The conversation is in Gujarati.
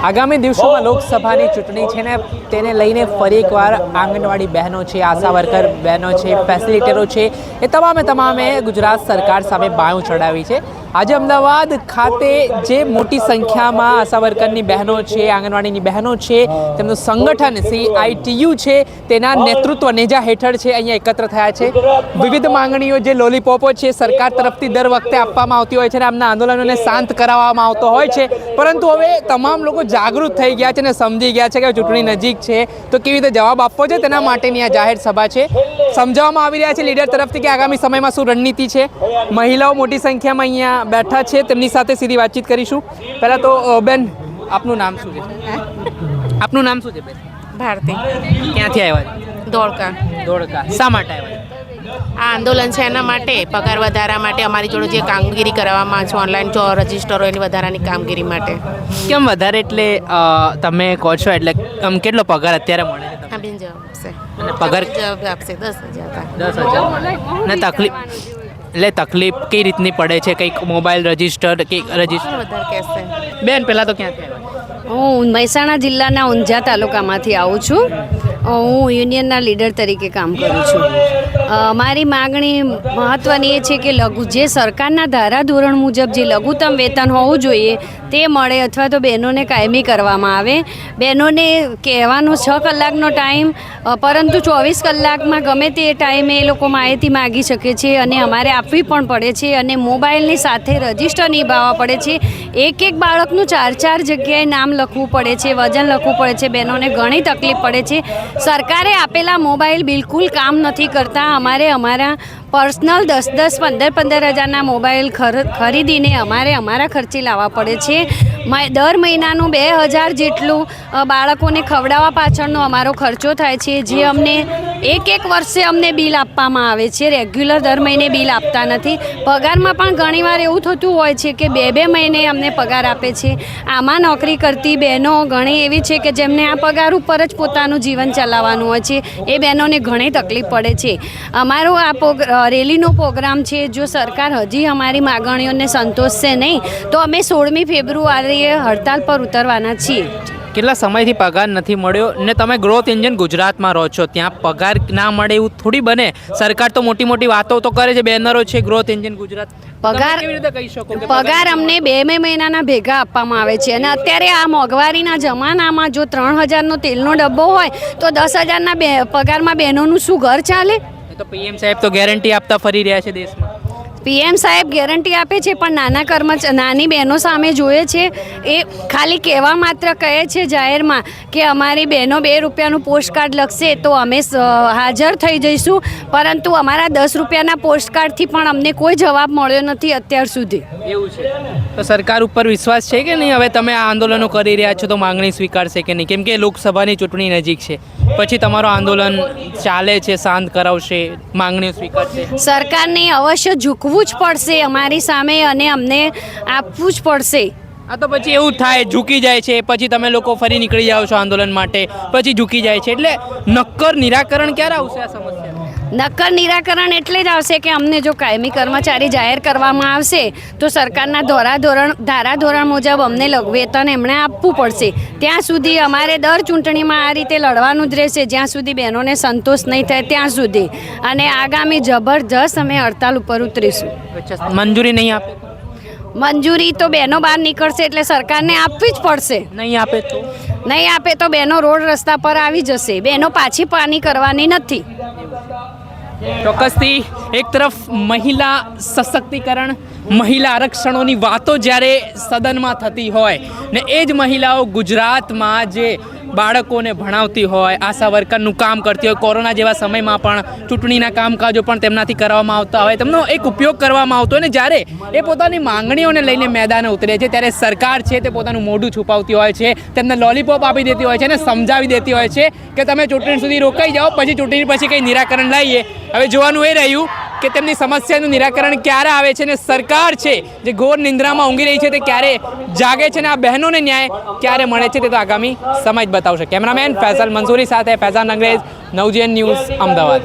આગામી દિવસોમાં લોકસભાની ચૂંટણી છે ને તેને લઈને ફરી એકવાર આંગણવાડી બહેનો છે આશા વર્કર બહેનો છે ફેસિલિટેરો છે એ તમામે તમામે ગુજરાત સરકાર સામે બાયું ચડાવી છે. આજે અમદાવાદ ખાતે જે મોટી સંખ્યામાં આશા વર્કરની બહેનો છે, આંગણવાડીની બહેનો છે, તેમનું સંગઠન સીઆઈટીયુ છે, તેના નેતૃત્વ નેજા હેઠળ છે, અહીંયા એકત્ર થયા છે. વિવિધ માંગણીઓ જે લોલીપોપો છે, સરકાર તરફથી દર વખતે આપવામાં આવતી હોય છે અને આમના આંદોલનોને શાંત કરાવવામાં આવતો હોય છે. પરંતુ હવે તમામ લોકો જાગૃત થઈ ગયા છે અને સમજી ગયા છે કે ચૂંટણી નજીક છે. તો કેવી રીતે જવાબ આપવો છે તેના માટેની આ જાહેર સભા છે. સમજાવવામાં આવી રહ્યા છે લીડર તરફથી કે આગામી સમયમાં શું રણનીતિ છે? મહિલાઓ મોટી સંખ્યામાં અહીંયા બેઠા છે તેમની સાથે સીધી વાતચીત કરીશું. પહેલાં તો બેન આપનું નામ શું છે? આપનું નામ શું છે બેન? ભારતી. ક્યાંથી આવ્યા ધોળકા ધોળકા શા માટે આવ્યા આ આંદોલન છે એના માટે પગાર વધારા માટે અમારી જોડે જે કામગીરી કરવામાં છે ઓનલાઈન જો રજીસ્ટરો એની વધારાની કામગીરી માટે. કેમ વધારે એટલે તમે કહો છો એટલે આમ કેટલો પગાર અત્યારે મળે છે પગાર આપશે દસ હજાર દસ હજાર. ને તકલીફ એટલે તકલીફ કઈ રીતની પડે છે? કંઈક મોબાઈલ રજિસ્ટર કે રજિસ્ટર? વધારે કહેશે? બેન પહેલાં તો ક્યાંથી હું મહેસાણા જિલ્લાના ઊંઝા તાલુકામાંથી આવું છું. હું યુનિયનના લીડર તરીકે કામ કરું છું. મારી માગણી મહત્ત્વની એ છે કે લઘુ જે સરકારના ધારાધોરણ મુજબ જે લઘુત્તમ વેતન હોવું જોઈએ તે મળે અથવા તો બહેનોને કાયમી કરવામાં આવે. બહેનોને કહેવાનો છ કલાકનો ટાઈમ પરંતુ ચોવીસ કલાકમાં ગમે તે ટાઈમે એ લોકો માહિતી માગી શકે છે અને અમારે આપવી પણ પડે છે અને મોબાઈલની સાથે રજિસ્ટર નિભાવવા પડે છે. એક એક બાળકનું ચાર ચાર જગ્યાએ નામ લખવું પડે છે, વજન લખવું પડે છે, બહેનોને ઘણી તકલીફ પડે છે. સરકારે આપેલા મોબાઈલ બિલકુલ કામ નથી કરતા. અમારે અમારા પર્સનલ દસ દસ પંદર પંદર હજારના મોબાઈલ ખર- ખરીદીને અમારે અમારા ખર્ચે લાવવા પડે છે. દર મહિનાનું બે હજાર જેટલું બાળકોને ખવડાવવા પાછળનો અમારો ખર્ચો થાય છે. જે અમને એક એક વર્ષે અમને બિલ આપવામાં આવે છે, રેગ્યુલર દર મહિને બિલ આપતા નથી. પગારમાં પણ ઘણીવાર એવું થતું હોય છે કે બે બે મહિને અમને પગાર આપે છે. આમાં નોકરી કરતી બહેનો ઘણી એવી છે કે જેમને આ પગાર ઉપર જ પોતાનું જીવન ચલાવવાનું હોય છે. એ બહેનોને ઘણી તકલીફ પડે છે. અમારો આ રેલીનો પ્રોગ્રામ છે, જો સરકાર હજી અમારી માગણીઓને સંતોષશે નહીં, તો અમે સોળમી ફેબ્રુઆરીએ હડતાલ પર ઉતરવાના છીએ. કેટલા સમયથી પગાર નથી મળ્યો ને તમે ગ્રોથ એન્જિન ગુજરાતમાં રહો છો ત્યાં પગાર ના મળે એવું થોડી બને? સરકાર તો મોટી મોટી વાતો તો કરે છે બેનરો છે ગ્રોથ એન્જિન ગુજરાત. પગાર- તમે કહી શકો પગાર અમને બે બે મહિનાના ભેગા આપવામાં આવે છે અને અત્યારે આ મોંઘવારીના જમાનામાં જો ત્રણ હજારનો તેલનો ડબ્બો હોય તો દસ હજારના બે પગારમાં બહેનોનું શું ઘર ચાલે? તો પીએમ સાહેબ તો ગેરંટી આપતા ફરી રહ્યા છે દેશમાં. પીએમ સાહેબ ગેરંટી આપે છે પણ નાના કર્મચ નાની બહેનો સામે જોઈએ છે. એ ખાલી કહેવા માત્ર કહે છે જાહેરમાં કે અમારી બહેનો બે રૂપિયાનું પોસ્ટ કાર્ડ લખશે તો અમે હાજર થઈ જઈશું. પરંતુ અમારા દસ રૂપિયાના પોસ્ટ કાર્ડથી પણ અમને કોઈ જવાબ મળ્યો નથી અત્યાર સુધી. એવું છે. તો સરકાર ઉપર વિશ્વાસ છે કે નહીં? હવે તમે આ આંદોલનો કરી રહ્યા છો તો માંગણી સ્વીકારશે કે નહીં? કેમ કે લોકસભાની ચૂંટણી નજીક છે. પછી તમારો આંદોલન ચાલે છે શાંત કરાવશે માંગણીઓ સ્વીકારશે. સરકારને અવશ્ય ઝૂકવું જ પડશે અમારી સામે અને અમને આપવું જ પડશે. આ તો પછી એવું થાય, ઝૂકી જાય છે, પછી તમે લોકો ફરી નીકળી જાઓ છો આંદોલન માટે, પછી ઝૂકી જાય છે. એટલે નક્કર નિરાકરણ ક્યારે આવશે આ સમસ્યા? નક્કર નિરાકરણ એટલે જ આવશે કે અમને જો કાયમી કર્મચારી જાહેર કરવામાં આવશે તો સરકારના ધોરાધોરણ ધારાધોરણ મુજબ અમને વેતન એમણે આપવું પડશે. ત્યાં સુધી અમારે દર ચૂંટણીમાં આ રીતે લડવાનું જ રહેશે. જ્યાં સુધી બહેનોને સંતોષ નહીં થાય ત્યાં સુધી. અને આગામી જબરજસ્ત અમે હડતાલ ઉપર ઉતરીશું. મંજૂરી નહીં આપે? મંજૂરી તો બહેનો બહાર નીકળશે એટલે સરકારને આપવી જ પડશે. નહીં આપે તો? નહીં આપે તો બહેનો રોડ રસ્તા પર આવી જશે. બહેનો પાછી પાની કરવાની નથી. ચોક્કસથી એક તરફ મહિલા સશક્તિકરણ, મહિલા આરક્ષણોની વાતો જ્યારે સદનમાં થતી હોય ને એ જ મહિલાઓ ગુજરાતમાં જે બાળકોને ભણાવતી હોય, આશા વર્કરનું કામ કરતી હોય, કોરોના જેવા સમયમાં પણ ચૂંટણીના કામકાજો પણ તેમનાથી કરવામાં આવતા હોય, તેમનો એક ઉપયોગ કરવામાં આવતો હોય ને જ્યારે એ પોતાની માંગણીઓને લઈને મેદાને ઉતરે છે, ત્યારે સરકાર છે તે પોતાનું મોઢું છુપાવતી હોય છે, તેમને લોલીપોપ આપી દેતી હોય છે અને સમજાવી દેતી હોય છે કે તમે ચૂંટણી સુધી રોકાઈ જાઓ, પછી ચૂંટણી પછી કંઈ નિરાકરણ લાવીએ. હવે જોવાનું એ રહ્યું કે તેમની સમસ્યાનું નિરાકરણ ક્યારે આવે છે અને સરકાર છે, જે ઘોર નિંદ્રામાં ઊંઘી રહી છે તે ક્યારે જાગે છે અને આ બહેનોને ન્યાય ક્યારે મળે છે તે તો આગામી સમય જ બતાવશે. કેમેરામેન ફૈસલ મંસૂરી સાથે ફૈઝાન અંગ્રેજ નવજીએન ન્યૂઝ, અમદાવાદ.